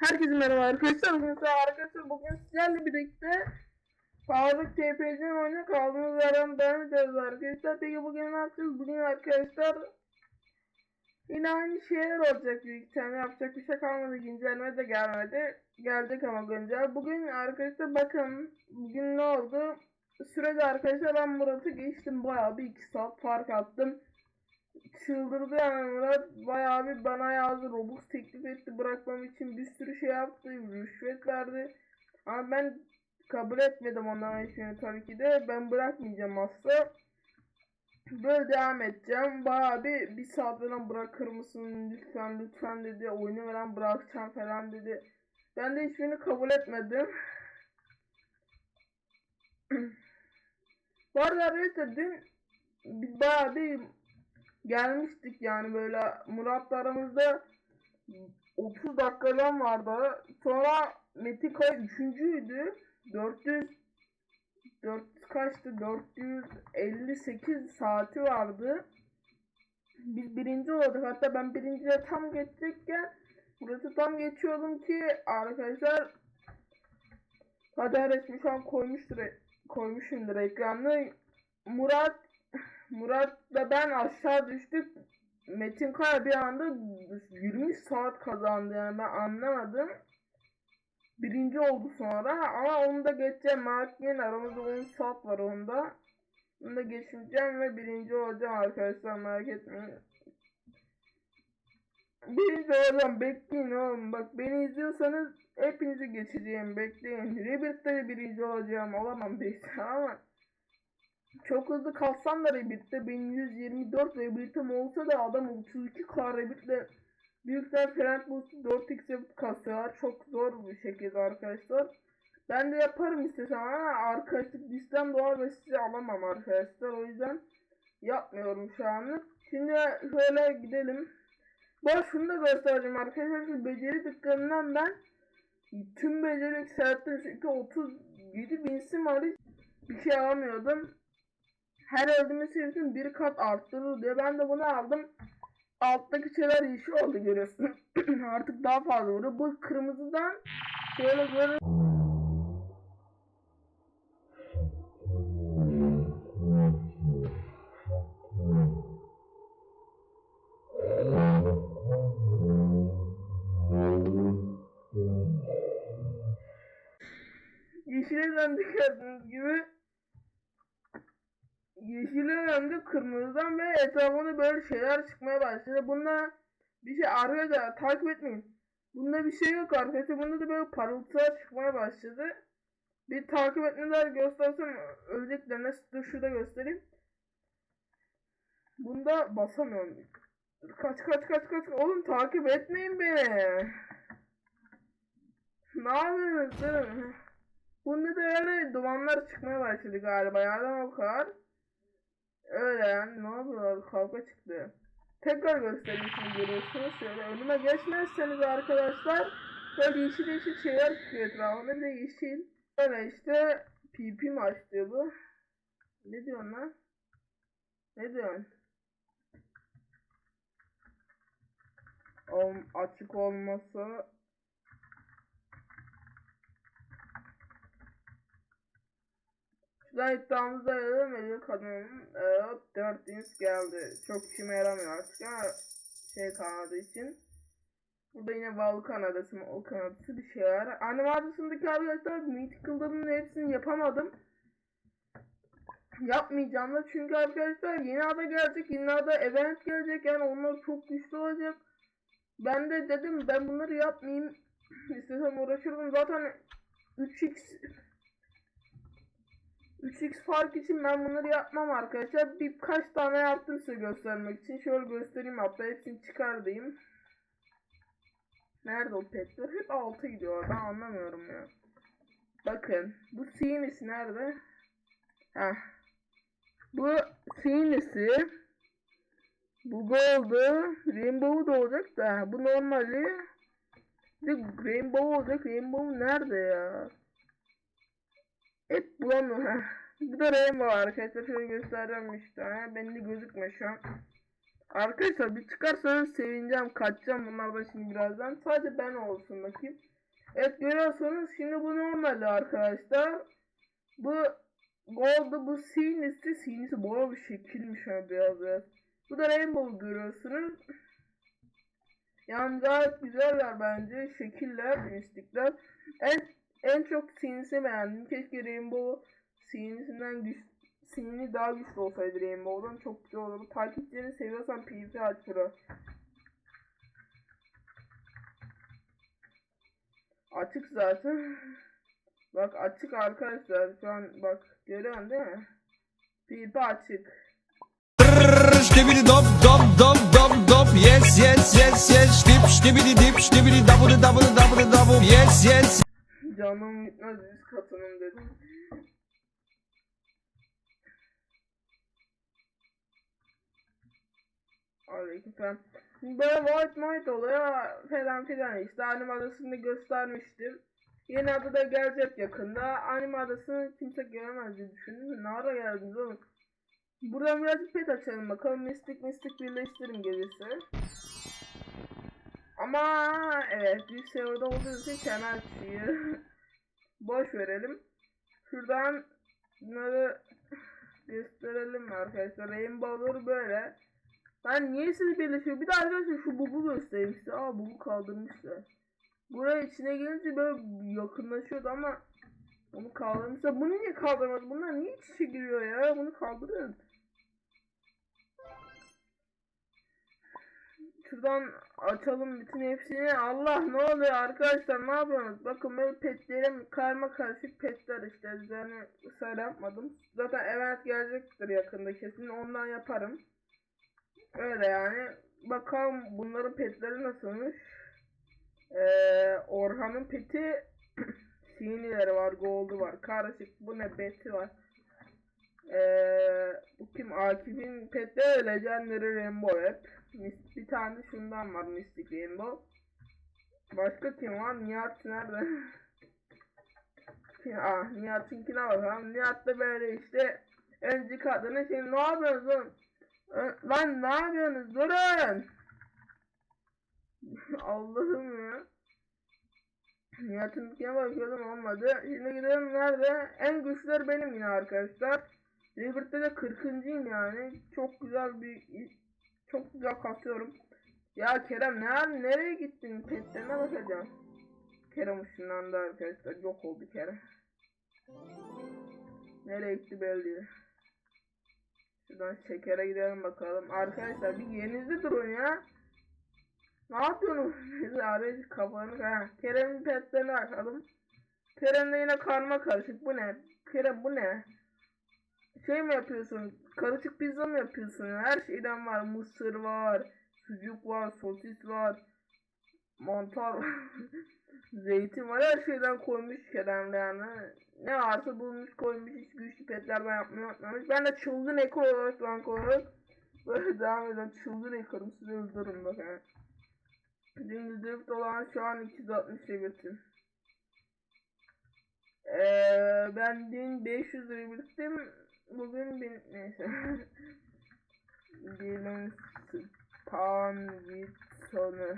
Herkese merhaba arkadaşlar. Bugün size arkadaşlar bugün sizlerle birlikte Faruk TPC'nin oyuna kaldığımız yerden devam edeceğiz arkadaşlar. Peki bugün ne yapacağız? Bugün arkadaşlar yine aynı şeyler olacak büyük ihtimalle yapacak bir şey kalmadı. Güncelleme de gelmedi. Gelecek ama güncel. Bugün arkadaşlar bakın bugün ne oldu? Sürede arkadaşlar ben Murat'ı geçtim. Bayağı bir 2 saat fark attım çıldırdı yani. Murat bayağı bir bana yazdı. Robux teklif etti. Bırakmam için bir sürü şey yaptı. Rüşvet verdi. Ama ben kabul etmedim ondan hiçbirini tabii ki de. Ben bırakmayacağım asla. Böyle devam edeceğim. Bayağı bir bir saat bırakır mısın? Lütfen lütfen dedi. Oyunu veren bırakacağım falan dedi. Ben de hiçbirini kabul etmedim. Bu arada arkadaşlar dün biz bayağı bir gelmiştik yani böyle Murat'la aramızda 30 dakikadan vardı. Sonra Metin Kaya üçüncüydü. 400 4 kaçtı? 458 saati vardı. Biz birinci olduk. Hatta ben birinciye tam geçecekken Murat'ı tam geçiyordum ki arkadaşlar Kader resmi şu an koymuştur koymuşumdur ekranı. Murat Murat'la ben aşağı düştük. Metin Kaya bir anda 20 saat kazandı yani ben anlamadım. Birinci oldu sonra ama onu da geçeceğim. Mark'ın aramızda 10 saat var onda. Onu da geçeceğim ve birinci olacağım arkadaşlar merak etmeyin. Birinci olacağım bekleyin oğlum bak beni izliyorsanız hepinizi geçeceğim bekleyin. Rebirth'te de birinci olacağım olamam bir ama çok hızlı kalsam da Rebirth'te benim 124 Rebirth'im olsa da adam 32k Rebirth'le büyükler Frank Boost'u 4x kasıyorlar. Çok zor bir şekilde arkadaşlar. Ben de yaparım istesem ama arkadaşlık listem doğar ve sizi alamam arkadaşlar. O yüzden yapmıyorum şu anlık. Şimdi şöyle gidelim. Bu şunu da göstereceğim arkadaşlar. Beceri dükkanından ben tüm beceri yükselttim. Çünkü 37 bin sim bir şey alamıyordum her öldürme sayısını bir kat arttırır diye ben de bunu aldım. Alttaki şeyler yeşil oldu görüyorsun. Artık daha fazla vuruyor. Bu kırmızıdan şöyle böyle Yeşile döndük yeşilin önünde kırmızıdan ve etrafında böyle şeyler çıkmaya başladı. Bunda bir şey arkadaşlar takip etmeyin. Bunda bir şey yok arkadaşlar. Bunda da böyle parıltılar çıkmaya başladı. Bir takip etmeler göstersem ölecekler. Dur şurada göstereyim. Bunda basamıyorum. Kaç kaç kaç kaç. Oğlum takip etmeyin beni. ne yapıyorsunuz? Bunda da öyle dumanlar çıkmaya başladı galiba. Yardım o kadar. Öyle yani ne yapıyorlar kavga çıktı. Tekrar göstereyim şimdi görüyorsunuz. Şöyle önüme geçmezseniz arkadaşlar böyle yeşil yeşil şeyler çıkıyor etrafında bir de yeşil. Böyle işte PP maç diyor bu. Ne diyorsun lan? Ne diyorsun? Ol, açık olması Şuradan iddiamızda veremedik kadının evet, 4 ins geldi. Çok işime yaramıyor artık ama şey kanadı için. Burada yine Volkan adası mı o kanadası bir şey var. Annem adasındaki arkadaşlar Mythical'ların hepsini yapamadım. Yapmayacağım da çünkü arkadaşlar yeni ada gelecek, yeni ada event gelecek yani onlar çok güçlü olacak. Ben de dedim ben bunları yapmayayım. İstesem uğraşırdım zaten 3x 3x fark için ben bunları yapmam arkadaşlar. Birkaç tane yaptım size göstermek için. Şöyle göstereyim hatta hepsini çıkardayım. Nerede o petler? Hep altı gidiyor. Ben anlamıyorum ya. Bakın. Bu sinisi nerede? Heh. Bu sinisi. Bu gold'u. Rainbow da olacak da. Bu normali. Bir rainbow olacak. Rainbow nerede ya? Hep bulamıyorum. Bu da Rainbow arkadaşlar. Şöyle göstereceğim işte. Bende gözükmüyor şu an. Arkadaşlar bir çıkarsanız sevineceğim. Kaçacağım bunlardan şimdi birazdan. Sadece ben olsun bakayım. Evet görüyorsunuz şimdi bu normal arkadaşlar. Bu Gold'u bu sinisi sinisi boya bir şekilmiş ha biraz biraz. Bu da Rainbow görüyorsunuz. Yani gayet güzeller bence. Şekiller, mistikler. En en çok sinisi beğendim. Keşke Rainbow sinisinden güç sinini daha güçlü olsaydı Rainbow'dan çok güzel olurdu. Takipçilerini seviyorsan PvP aç. Açık zaten. Bak açık arkadaşlar. Şu an bak görüyorsun değil mi? PvP açık. Ştibidi dop dop dop dop dop yes yes yes yes Ştip ştibidi dip ştibidi dabıdı dabıdı dabıdı dabu yes yes Canım gitmez yüz katının dedim. Aleykümselam. Böyle white white oluyor falan filan işte anime adasını göstermiştim. Yeni adı da gelecek yakında. Anime adasını kimse göremez diye düşündüm. Ne ara geldiniz oğlum? Buradan birazcık pet açalım bakalım. Mistik mistik birleştirim gelirse. Ama evet bir serverda olduğu için kenar çiğ. Boş verelim. Şuradan bunları gösterelim arkadaşlar. Rainbow'ları böyle. Ben niye siz birleşiyor? Bir de arkadaşlar şu bubu göstereyim size. Aa bubu kaldırmışlar. Buraya içine gelince böyle yakınlaşıyordu ama onu kaldırmışlar. Bunu niye kaldırmadı? Bunlar niye iç içe giriyor ya? Bunu kaldırın. Şuradan açalım bütün hepsini. Allah ne oluyor arkadaşlar ne yapıyorsunuz? Bakın böyle petlerim karma karışık petler işte. Üzerine ısrar yapmadım. Zaten event gelecektir yakında kesin ondan yaparım. Öyle yani. Bakalım bunların petleri nasılmış. Ee, Orhan'ın peti sinileri var, gold'u var. Karışık bu ne beti var. Ee, bu kim? Akif'in petleri Legendary Rainbow hep. Bir tane şundan var Mystic Rainbow. Başka kim var? Nihat nerede? Ah Nihat'ınkine bakalım. Nihat da böyle işte önce kadını şimdi ne? Ö- Lan ne yapıyorsunuz? Durun! Allah'ım ya. Nihat'ınkine bakıyordum olmadı. Şimdi gidelim nerede? En güçler benim yine arkadaşlar. Liberty'de de 40'ıncıyım yani. Çok güzel bir çok güzel kasıyorum. Ya Kerem ne nereye gittin? Petlerine bakacağım. Kerem ışınlandı arkadaşlar. Yok oldu Kerem. Nereye gitti belli değil. Şuradan şekere gidelim bakalım. Arkadaşlar bir yerinizde durun ya. Ne yapıyorsunuz? Siz arayız kafanı. Ha, Kerem'in petlerine bakalım. Kerem'de yine karma karışık. Bu ne? Kerem bu ne? Şey mi yapıyorsun? Karışık pizza mı yapıyorsun? Her şeyden var. Mısır var. Sucuk var. Sosis var. Mantar. Zeytin var. Her şeyden koymuş Kerem'de yani. Ne varsa bulmuş koymuş. Hiç güçlü petlerden yapmayı unutmamış. Ben de çılgın eko olarak rank olarak böyle devam ediyorum. Çılgın ekorum. Sizi öldürürüm bak ha. Dümdüz drift olan şu an 260 seviyetim. Ee, ben dün 500 lira biriktim. Bugün bin neyse. Diyelim sonu.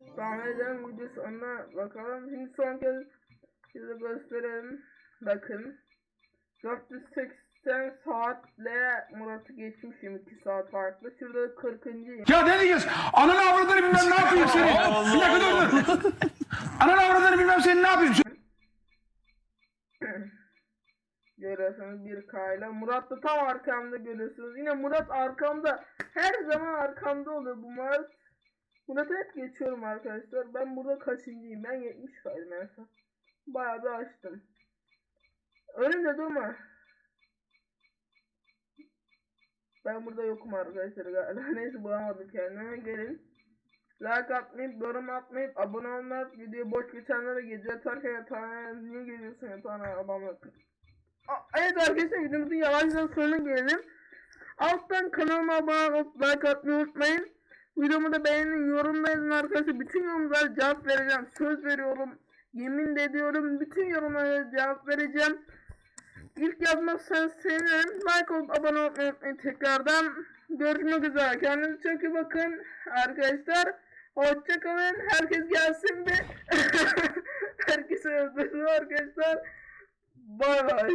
Devam edelim video sonuna bakalım. Şimdi son kez size gösterelim. Bakın. 480 saatle Murat'ı geçmişim 2 saat farklı. Şurada 40. Ya ne diyeceğiz? Ananı avradını bilmem ne yapayım seni. Bir dakika dur dur. Ananı avradını bilmem seni ne yapayım. Görüyorsunuz bir kayla. Murat da tam arkamda görüyorsunuz. Yine Murat arkamda. Her zaman arkamda oluyor bu Murat. Murat'ı hep geçiyorum arkadaşlar. Ben burada kaçıncıyım? Ben 70 kaydım en son. Bayağı bir açtım. Önümde durma. Ben burada yokum arkadaşlar galiba. Neyse bulamadım kendime. Gelin. Like atmayıp, yorum atmayıp, abone olmayıp, videoyu boş geçenlere gece yatarken yatağına niye geliyorsun yatağına abone olmayıp. Evet arkadaşlar videomuzun yavaştan sonuna gelelim. Alttan kanalıma abone olup like atmayı unutmayın. Videomu da beğenin, yorum yazın arkadaşlar. Bütün yorumlara cevap vereceğim. Söz veriyorum. Yemin ediyorum. Bütün yorumlara cevap vereceğim. İlk yazmazsanız sevinirim. Like olup abone olmayı unutmayın tekrardan. Görüşmek üzere. Kendinize çok iyi bakın arkadaşlar. Hoşçakalın. Herkes gelsin bir. Herkese öldürsün arkadaşlar. Bay bay.